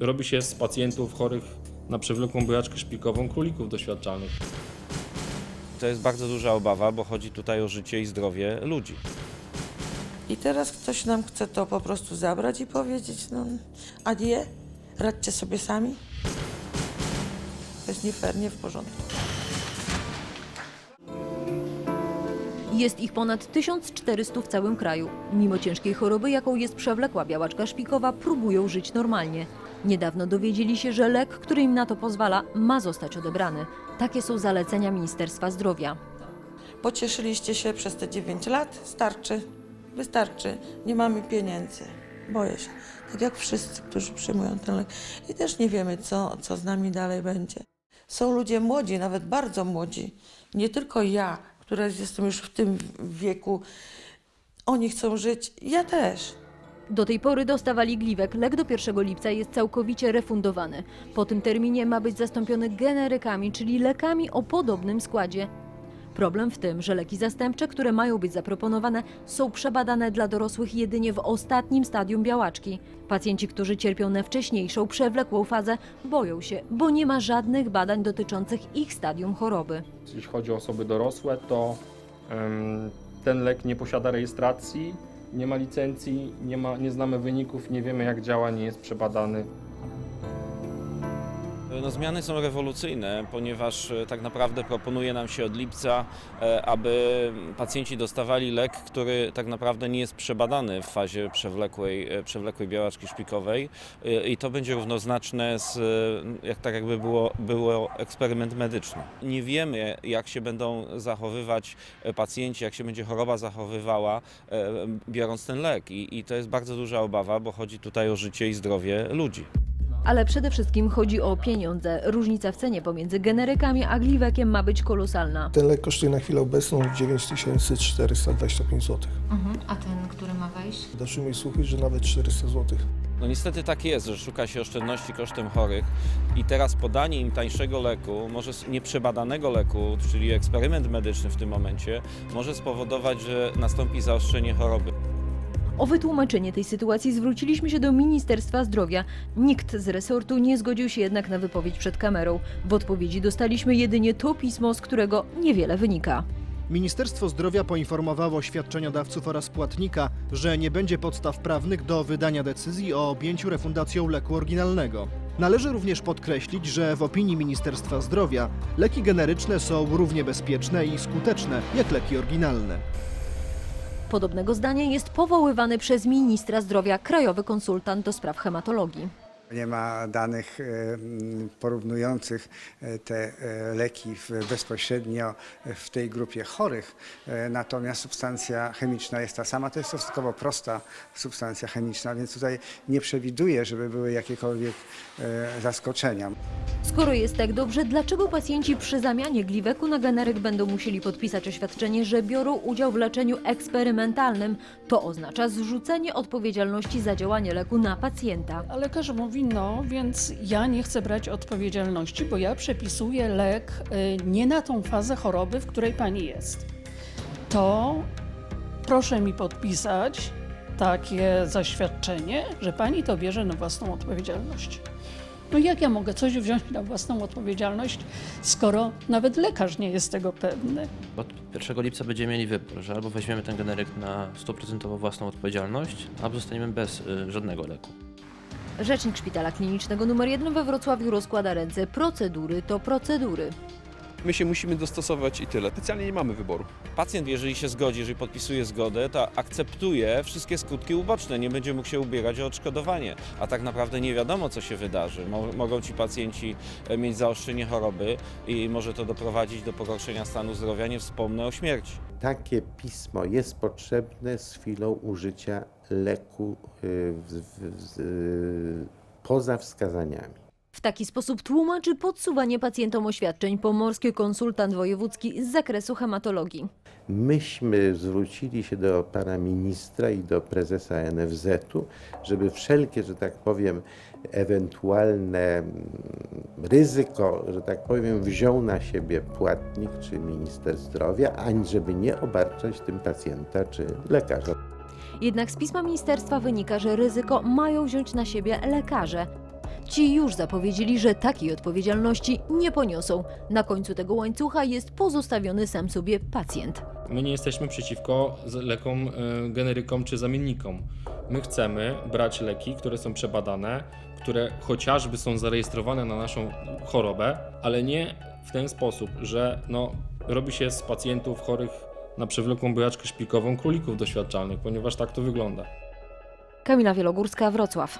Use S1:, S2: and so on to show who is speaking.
S1: robi się z pacjentów chorych na przewlekłą bojaczkę szpikową królików doświadczalnych.
S2: To jest bardzo duża obawa, bo chodzi tutaj o życie i zdrowie ludzi.
S3: I teraz ktoś nam chce to po prostu zabrać i powiedzieć, no, a nie, radźcie sobie sami. To jest nie fair, nie w porządku.
S4: Jest ich ponad 1400 w całym kraju. Mimo ciężkiej choroby, jaką jest przewlekła białaczka szpikowa, próbują żyć normalnie. Niedawno dowiedzieli się, że lek, który im na to pozwala, ma zostać odebrany. Takie są zalecenia Ministerstwa Zdrowia.
S3: Pocieszyliście się przez te 9 lat? Starczy. Wystarczy. Nie mamy pieniędzy. Boję się. Tak jak wszyscy, którzy przyjmują ten lek. I też nie wiemy, co, co z nami dalej będzie. Są ludzie młodzi, nawet bardzo młodzi. Nie tylko ja, która jestem już w tym wieku. Oni chcą żyć. Ja też.
S4: Do tej pory dostawali gliwek. Lek do 1 lipca jest całkowicie refundowany. Po tym terminie ma być zastąpiony generykami, czyli lekami o podobnym składzie. Problem w tym, że leki zastępcze, które mają być zaproponowane, są przebadane dla dorosłych jedynie w ostatnim stadium białaczki. Pacjenci, którzy cierpią na wcześniejszą, przewlekłą fazę, boją się, bo nie ma żadnych badań dotyczących ich stadium choroby.
S1: Jeśli chodzi o osoby dorosłe, to ten lek nie posiada rejestracji, nie ma licencji, nie, ma, nie znamy wyników, nie wiemy jak działa, nie jest przebadany.
S2: No, zmiany są rewolucyjne, ponieważ e, tak naprawdę proponuje nam się od lipca, e, aby pacjenci dostawali lek, który tak naprawdę nie jest przebadany w fazie przewlekłej, e, przewlekłej białaczki szpikowej i to będzie równoznaczne z, jak, tak jakby było, było eksperyment medyczny. Nie wiemy, jak się będą zachowywać pacjenci, jak się będzie choroba zachowywała, biorąc ten lek I, i to jest bardzo duża obawa, bo chodzi tutaj o życie i zdrowie ludzi.
S4: Ale przede wszystkim chodzi o pieniądze. Różnica w cenie pomiędzy generykami a gliwekiem ma być kolosalna.
S5: Ten lek kosztuje na chwilę obecną 9425 zł.
S6: Mhm. A ten, który ma wejść?
S5: Doszły mi słuchy, że nawet 400 zł.
S2: No niestety tak jest, że szuka się oszczędności kosztem chorych i teraz podanie im tańszego leku, może nieprzebadanego leku, czyli eksperyment medyczny w tym momencie, może spowodować, że nastąpi zaostrzenie choroby.
S4: O wytłumaczenie tej sytuacji zwróciliśmy się do Ministerstwa Zdrowia. Nikt z resortu nie zgodził się jednak na wypowiedź przed kamerą. W odpowiedzi dostaliśmy jedynie to pismo, z którego niewiele wynika.
S7: Ministerstwo Zdrowia poinformowało świadczeniodawców oraz płatnika, że nie będzie podstaw prawnych do wydania decyzji o objęciu refundacją leku oryginalnego. Należy również podkreślić, że w opinii Ministerstwa Zdrowia leki generyczne są równie bezpieczne i skuteczne jak leki oryginalne.
S4: Podobnego zdania jest powoływany przez ministra zdrowia krajowy konsultant do spraw hematologii.
S8: Nie ma danych e, m, porównujących e, te e, leki bezpośrednio w tej grupie chorych, natomiast substancja chemiczna jest ta sama. To jest stosunkowo prosta substancja chemiczna, więc tutaj nie przewiduję, żeby były jakiekolwiek zaskoczenia.
S4: Skoro jest tak dobrze, dlaczego pacjenci przy zamianie gliweku na generyk będą musieli podpisać oświadczenie, że biorą udział w leczeniu eksperymentalnym? To oznacza zrzucenie odpowiedzialności za działanie leku na pacjenta.
S9: A lekarz mówi, no więc ja nie chcę brać odpowiedzialności, bo ja przepisuję lek y, nie na tą fazę choroby, w której pani jest. To proszę mi podpisać takie zaświadczenie, że pani to bierze na własną odpowiedzialność. No jak ja mogę coś wziąć na własną odpowiedzialność, skoro nawet lekarz nie jest tego pewny?
S10: Od 1 lipca będziemy mieli wybór, że albo weźmiemy ten generyk na 100% własną odpowiedzialność, albo zostaniemy bez y, żadnego leku.
S4: Rzecznik Szpitala Klinicznego nr 1 we Wrocławiu rozkłada ręce. Procedury to procedury.
S11: My się musimy dostosować i tyle. Specjalnie nie mamy wyboru.
S2: Pacjent, jeżeli się zgodzi, jeżeli podpisuje zgodę, to akceptuje wszystkie skutki uboczne, nie będzie mógł się ubiegać o odszkodowanie, a tak naprawdę nie wiadomo, co się wydarzy. Mo- Mogą ci pacjenci e, mieć zaostrzenie choroby i może to doprowadzić do pogorszenia stanu zdrowia, nie wspomnę o śmierci.
S12: Takie pismo jest potrzebne z chwilą użycia leku y, w, w, y, poza wskazaniami.
S4: W taki sposób tłumaczy podsuwanie pacjentom oświadczeń pomorski konsultant wojewódzki z zakresu hematologii.
S12: Myśmy zwrócili się do pana ministra i do prezesa NFZ-u, żeby wszelkie, że tak powiem, ewentualne mm, ryzyko, że tak powiem, wziął na siebie płatnik czy minister zdrowia, ani żeby nie obarczać tym pacjenta czy lekarza.
S4: Jednak z pisma ministerstwa wynika, że ryzyko mają wziąć na siebie lekarze. Ci już zapowiedzieli, że takiej odpowiedzialności nie poniosą. Na końcu tego łańcucha jest pozostawiony sam sobie pacjent.
S1: My nie jesteśmy przeciwko lekom, y, generykom czy zamiennikom. My chcemy brać leki, które są przebadane, które chociażby są zarejestrowane na naszą chorobę, ale nie w ten sposób, że no, robi się z pacjentów chorych na przewlekłą bojaczkę szpikową królików doświadczalnych, ponieważ tak to wygląda.
S4: Kamila Wielogórska, Wrocław.